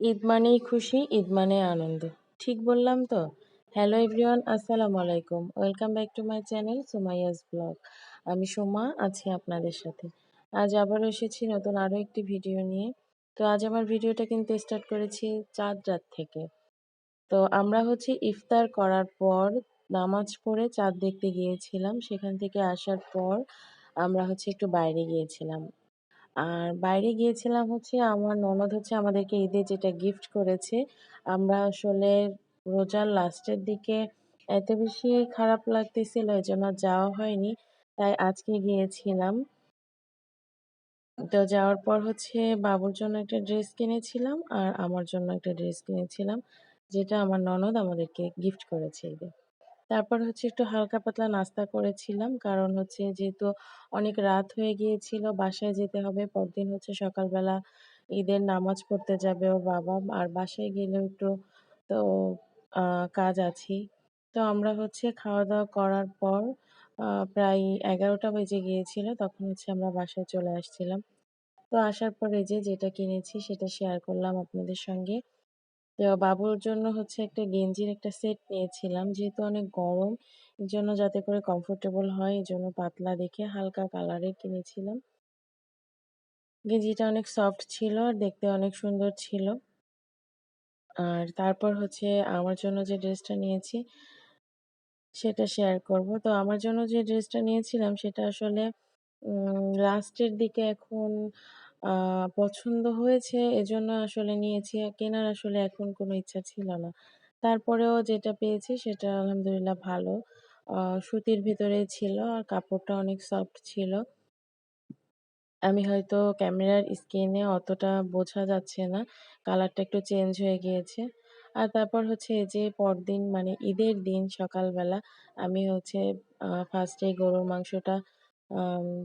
ঈদ মানেই খুশি, ঈদ মানে আনন্দ। ঠিক বললাম তো? হ্যালো এভরিওয়ান, আসসালামু আলাইকুম। Welcome back to my channel Sumaiya's blog. আমি সোমা আছি আপনাদের সাথে। আজ আবার এসেছি নতুন আরও একটি ভিডিও নিয়ে। তো আজ আমার ভিডিওটা কিন্তু স্টার্ট করেছি চাঁদ রাত থেকে। তো আমরা হচ্ছে ইফতার করার পর নামাজ পড়ে চাঁদ দেখতে গিয়েছিলাম। সেখান থেকে আসার পর আমরা হচ্ছে একটু বাইরে গিয়েছিলাম। আর বাইরে গিয়েছিলাম হচ্ছে আমার ননদ হচ্ছে আমাদেরকে ঈদে যেটা গিফট করেছে। আমরা আসলে রোজার লাস্টের দিকে এত বেশি খারাপ লাগতেছিল, এজন্য যাওয়া হয়নি। তাই আজকে গিয়েছিলাম। তো যাওয়ার পর হচ্ছে বাবুর জন্য একটা ড্রেস কিনেছিলাম আর আমার জন্য একটা ড্রেস কিনেছিলাম, যেটা আমার ননদ আমাদেরকে গিফট করেছে ঈদে। তারপর হচ্ছে একটু হালকা পাতলা নাস্তা করেছিলাম। কারণ হচ্ছে যেহেতু অনেক রাত হয়ে গিয়েছিল, বাসায় যেতে হবে। পরদিন হচ্ছে সকালবেলা ঈদের নামাজ পড়তে যাবে ওর বাবা। আর বাসায় গেলেও একটু তো কাজ আছেই। তো আমরা হচ্ছে খাওয়া দাওয়া করার পর প্রায় এগারোটা বেজে গিয়েছিল। তখন হচ্ছে আমরা বাসায় চলে আসছিলাম। তো আসার পরে যে যেটা কিনেছি সেটা শেয়ার করলাম আপনাদের সঙ্গে। বাবুর জন্য হচ্ছে একটা গেঞ্জির একটা সেট নিয়েছিলাম। যেহেতু অনেক গরম এর জন্য যাতে করে কমফোর্টেবল হয় এই জন্য পাতলা দেখে হালকা কালারের কিনেছিলাম। গেঞ্জিটা অনেক সফট ছিল আর দেখতে অনেক সুন্দর ছিল। আর তারপর হচ্ছে আমার জন্য যে ড্রেসটা নিয়েছি, সেটা শেয়ার করব। তো আমার জন্য যে ড্রেসটা নিয়েছিলাম, সেটা আসলে লাস্টের দিকে এখন পছন্দ হয়েছে এজন্য আসলে নিয়েছি। কেনার আসলে এখন কোনো ইচ্ছা ছিল না। তারপরেও যেটা পেয়েছি সেটা আলহামদুলিল্লাহ ভালো। সুতির ভিতরে ছিল আর কাপড়টা অনেক সফট ছিল। আমি হয়তো ক্যামেরার স্ক্রিনে অতটা বোঝা যাচ্ছে না। কালারটা একটু চেঞ্জ হয়ে গিয়েছে। আর তারপর হচ্ছে এই যে পরদিন মানে ঈদের দিন সকালবেলা আমি হচ্ছে ফার্স্টে গরুর মাংসটা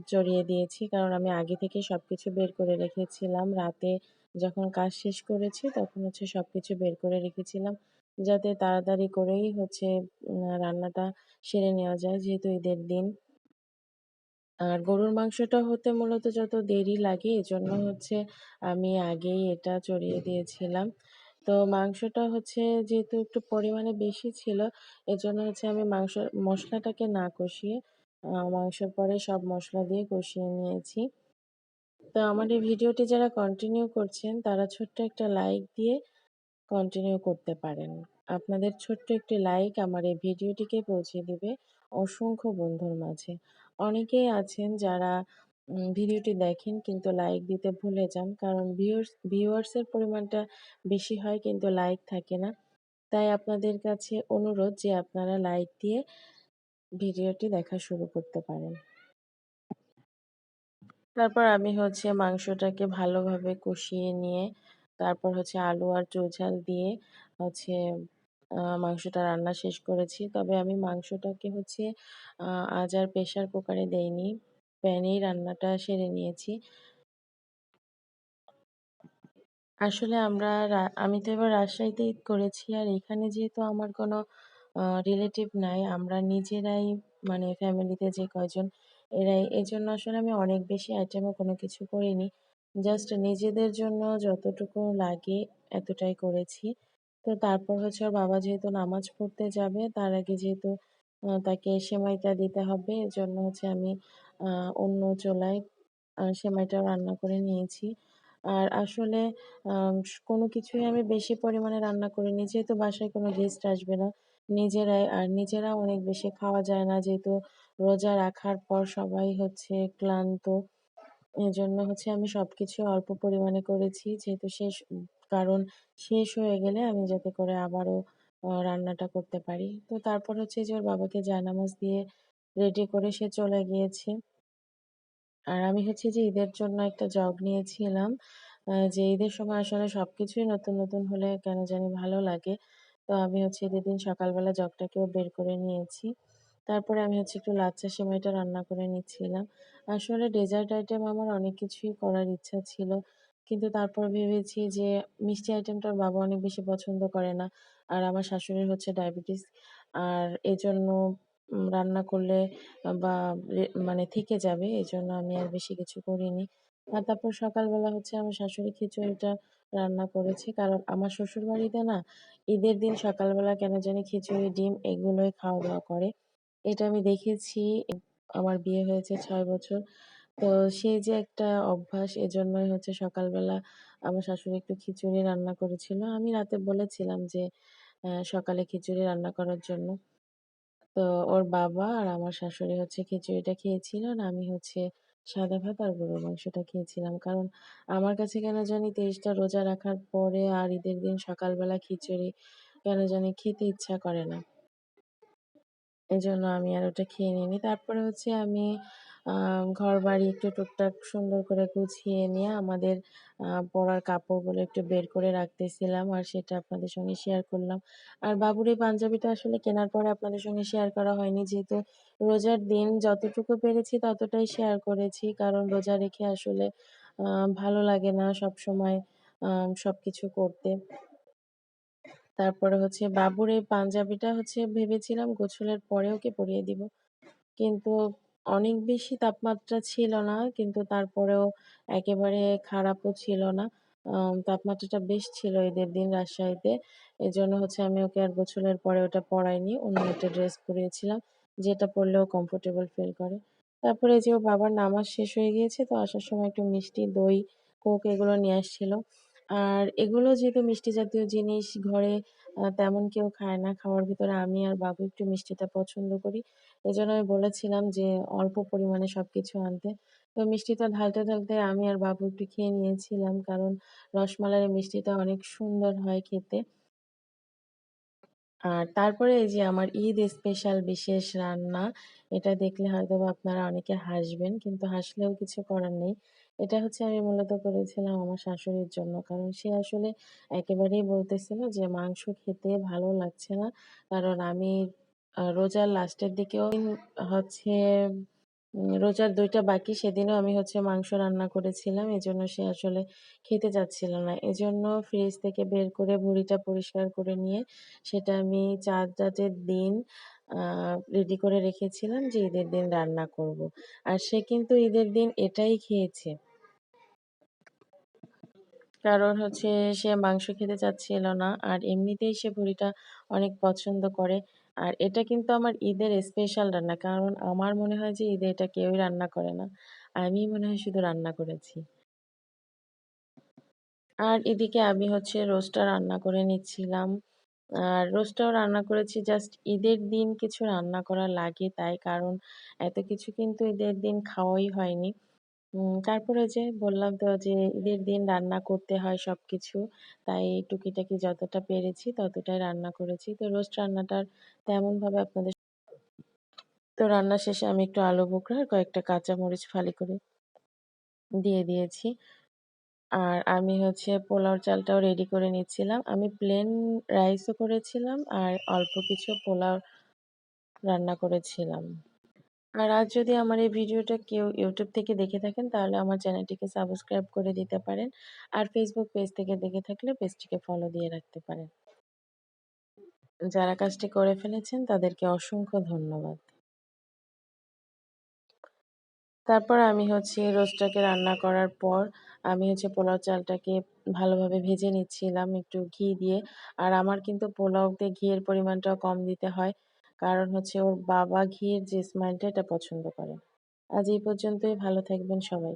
চড়িয়ে দিয়েছি। কারণ আমি আগে থেকে সব কিছু বের করে রেখেছিলাম। রাতে যখন কাজ শেষ করেছি, তখন হচ্ছে সব কিছু বের করে রেখেছিলাম। যাতে তাড়াতাড়ি করেই হচ্ছে রান্নাটা সেরে নেওয়া যায়, যেহেতু ঈদের দিন। আর গরুর মাংসটা হতে মূলত যত দেরি লাগে, এজন্য হচ্ছে আমি আগেই এটা চড়িয়ে দিয়েছিলাম। তো মাংসটা হচ্ছে যেহেতু একটু পরিমাণে বেশি ছিল, এজন্য হচ্ছে আমি মাংস, মশলাটাকে না কষিয়ে মাংসর পরে সব মশলা দিয়ে কষিয়ে নিয়েছি। তো আমার এই ভিডিওটি যারা কন্টিনিউ করছেন, তারা ছোট্ট একটা লাইক দিয়ে কন্টিনিউ করতে পারেন। আপনাদের ছোট্ট একটি লাইক আমার এই ভিডিওটিকে পৌঁছে দিবে অসংখ্য বন্ধুর মাঝে। অনেকেই আছেন যারা ভিডিওটি দেখেন কিন্তু লাইক দিতে ভুলে যান, কারণ ভিউয়ার্স ভিউয়ার্সের পরিমাণটা বেশি হয় কিন্তু লাইক থাকে না। তাই আপনাদের কাছে অনুরোধ যে আপনারা লাইক দিয়ে ভিডিওটি দেখা শুরু করতে পারেন। তারপর আমি হচ্ছে মাংসটাকে ভালোভাবে কষিয়ে নিয়ে, তারপর হচ্ছে আলু আর চৌঝাল দিয়ে হচ্ছে মাংসটা রান্না শেষ করেছি। তবে আমি মাংসটাকে হচ্ছে আজ আর প্রেশার কুকারে দেইনি। প্যানেই রান্নাটা সেরে নিয়েছি। আসলে আমরা আমি তো এবার রাজশাহীতে ঈদ করেছি। আর এখানে যেহেতু আমার কোনো রিলেটিভ নাই। আমরা নিজেরাই মানে ফ্যামিলিতে যে কয়জন, এরাই। এই জন্য আসলে আমি অনেক বেশি আইটেমও কোনো কিছু করিনি। জাস্ট নিজেদের জন্য যতটুকু লাগে এতটাই করেছি। তো তারপর হচ্ছে ওর বাবা যেহেতু নামাজ পড়তে যাবে, তার আগে যেহেতু তাকে সেমাইটা দিতে হবে, এজন্য হচ্ছে আমি অন্য চুলায় সেমাইটা রান্না করে নিয়েছি। আর আসলে কোনো কিছুই আমি বেশি পরিমাণে রান্না করিনি, যেহেতু বাসায় কোনো গেস্ট আসবে না। নিজেরাই, আর নিজেরা অনেক বেশি খাওয়া যায় না যেহেতু রোজা রাখার পর সবাই হচ্ছে ক্লান্ত। এজন্য হচ্ছে আমি সব কিছু অল্প পরিমাণে করেছি যেহেতু শেষ, কারণ শেষ হয়ে গেলে আমি যাতে করে আবারও রান্নাটা করতে পারি। তো তারপর হচ্ছে যে ওর বাবাকে জায়নামাজ দিয়ে রেডি করে সে চলে গিয়েছে। আর আমি হচ্ছে যে ঈদের জন্য একটা জগ নিয়েছিলাম যে ঈদের সময় আসলে সব কিছুই নতুন নতুন হলে কেন জানি ভালো লাগে। তো আমি হচ্ছে ঈদের দিন সকালবেলা জগটাকেও বের করে নিয়েছি। তারপরে আমি হচ্ছে একটু লাচ্চা সেমাইটা রান্না করে নিচ্ছিলাম। আসলে ডেজার্ট আইটেম আমার অনেক কিছুই করার ইচ্ছা ছিল। কিন্তু তারপর ভেবেছি যে মিষ্টি আইটেমটা বাবা অনেক বেশি পছন্দ করে না। আর আমার শাশুড়ির হচ্ছে ডায়াবেটিস আর এজন্য রান্না করলে বা মানে থেকে যাবে এই জন্য আমি আর বেশি কিছু করিনি। আর তারপর সকালবেলা হচ্ছে আমার শাশুড়ি খিচুড়িটা রান্না করেছে। কারণ আমার শ্বশুরবাড়িতে না ঈদের দিন সকালবেলা কেন জানি খিচুড়ি, ডিম এগুলোই খাওয়া দাওয়া করে। এটা আমি দেখেছি, আমার বিয়ে হয়েছে ছয় বছর। তো সেই যে একটা অভ্যাস, এজন্যই হচ্ছে সকালবেলা আমার শাশুড়ি একটু খিচুড়ি রান্না করেছিল। আমি রাতে বলেছিলাম যে সকালে খিচুড়ি রান্না করার জন্য। তো ওর বাবা আর আমার শাশুড়ি হচ্ছে খিচুড়িটা খেয়েছিল আর আমি হচ্ছে সাদা ভাত আর গরুর মাংসটা খেয়েছিলাম। কারণ আমার কাছে কেন জানি তেইশটা রোজা রাখার পরে আর ঈদের দিন সকালবেলা খিচুড়ি কেন জানি খেতে ইচ্ছা করে না। এজন্য আমি আর ওটা খেয়ে নিইনি। তারপরে হচ্ছে আমি ঘর বাড়ি একটু টুকটাক সুন্দর করে গুছিয়ে নিয়ে আমাদের পরার কাপড়গুলো একটু বের করে রাখতেছিলাম আর সেটা আপনাদের সঙ্গে শেয়ার করলাম। আর বাবুর এই পাঞ্জাবিটা আসলে কেনার পরে আপনাদের সঙ্গে শেয়ার করা হয়নি। যেহেতু রোজার দিন যতটুকু পেরেছি ততটাই শেয়ার করেছি, কারণ রোজা রেখে আসলে ভালো লাগে না সব সময় সবকিছু করতে। তারপরে হচ্ছে বাবুর এই পাঞ্জাবিটা হচ্ছে ভেবেছিলাম গোছলের পরে ওকে পরিয়ে দিব। কিন্তু অনেক বেশি তাপমাত্রা ছিল না, কিন্তু তারপরেও একেবারে খারাপও ছিল না। তাপমাত্রাটা বেশ ছিল ঈদের দিন রাজশাহীতে। এই জন্য হচ্ছে আমি ওকে আর গোসলের পরে ওটা পরাইনি, অন্য একটা ড্রেস পরিয়েছিলাম, যেটা পরলেও কমফোর্টেবল ফিল করে। তারপরে যে ওর বাবার নামাজ শেষ হয়ে গিয়েছে, তো আসার সময় একটু মিষ্টি, দই, কোক এগুলো নিয়ে আসছিল। আর এগুলো যেহেতু মিষ্টি জাতীয় জিনিস ঘরে তেমন কেউ খায় না। খাওয়ার ভিতরে আমি আর বাবু একটু মিষ্টিটা পছন্দ করি। এজন্য আমি বলেছিলাম যে, অল্প পরিমাণে সবকিছু আনতে। তো মিষ্টিটা ঢালতে ঢালতে আমি আর বাবু একটু খেয়ে নিয়েছিলাম কারণ রসমালাইয়ের মিষ্টিটা অনেক সুন্দর হয় খেতে। আর তারপরে এই যে আমার ঈদ স্পেশাল বিশেষ রান্না, এটা দেখলে হয়তো আপনারা অনেকে হাসবেন, কিন্তু হাসলেও কিছু করার নেই। এটা হচ্ছে আমি মূলত করেছিলাম আমার শাশুড়ির জন্য। কারণ সে আসলে একেবারেই বলতেছিল যে, মাংস খেতে ভালো লাগছে না। কারণ আমি রোজার লাস্টের দিকেও হচ্ছে রোজার দুইটা বাকি সেদিনও আমি হচ্ছে মাংস রান্না করেছিলাম। এজন্য সে আসলে খেতে চাচ্ছিল না। এজন্য ফ্রিজ থেকে বের করে ভুঁড়িটা পরিষ্কার করে নিয়ে সেটা আমি চাঁদ রাতের দিন রেডি করে রেখেছিলাম যে ঈদের দিন রান্না করব। আর সে কিন্তু ঈদের দিন এটাই খেয়েছে। কারণ হচ্ছে সে মাংস খেতে চাচ্ছিল না। আর এমনিতেই সে ভুড়িটা অনেক পছন্দ করে। আর এটা কিন্তু আমার ঈদের স্পেশাল রান্না। কারণ আমার মনে হয় যে ঈদে এটা কেউই রান্না করে না। আমি মনে হয় শুধু রান্না করেছি। আর এদিকে আমি হচ্ছে রোস্টটা রান্না করে নিচ্ছিলাম। আর রোস্টটাও রান্না করেছি। জাস্ট ঈদের দিন কিছু রান্না করা লাগে তাই। কারণ এত কিছু কিন্তু ঈদের দিন খাওয়াই হয়নি। তারপরে যে বললাম তো যে ঈদের দিন রান্না করতে হয় সবকিছু, তাই টুকিটাকি যতটা পেরেছি ততটাই রান্না করেছি। তো রোস্ট রান্নাটার তেমন ভাবে আপনাদের তো রান্না শেষে আমি একটু আলু বোখরা আর কয়েকটা কাঁচা মরিচ ফালি করে দিয়ে দিয়েছি। আর আমি হচ্ছে পোলাও চালটাও রেডি করে নিচ্ছিলাম। আমি প্লেন রাইসও করেছিলাম আর অল্প কিছু পোলাও রান্না করেছিলাম। আর আজ যদি আমার এই ভিডিওটা কেউ ইউটিউব থেকে দেখে থাকেন, তাহলে আমার চ্যানেলটিকে সাবস্ক্রাইব করে দিতে পারেন। আর ফেসবুক পেজ থেকে দেখে থাকলে পেজটিকে ফলো দিয়ে রাখতে পারেন। যারা কাজটি করে ফেলেছেন, তাদেরকে অসংখ্য ধন্যবাদ। তারপর আমি হচ্ছে রোস্টটাকে রান্না করার পর আমি হচ্ছে পোলাও চালটাকে ভালোভাবে ভেজে নিচ্ছিলাম একটু ঘি দিয়ে। আর আমার কিন্তু পোলাওতে ঘিয়ের পরিমাণটাও কম দিতে হয়। কারণ হচ্ছে ওর বাবা ঘিয়ের যে স্মাইলটা এটা পছন্দ করে। আজ এই পর্যন্তই, ভালো থাকবেন সবাই।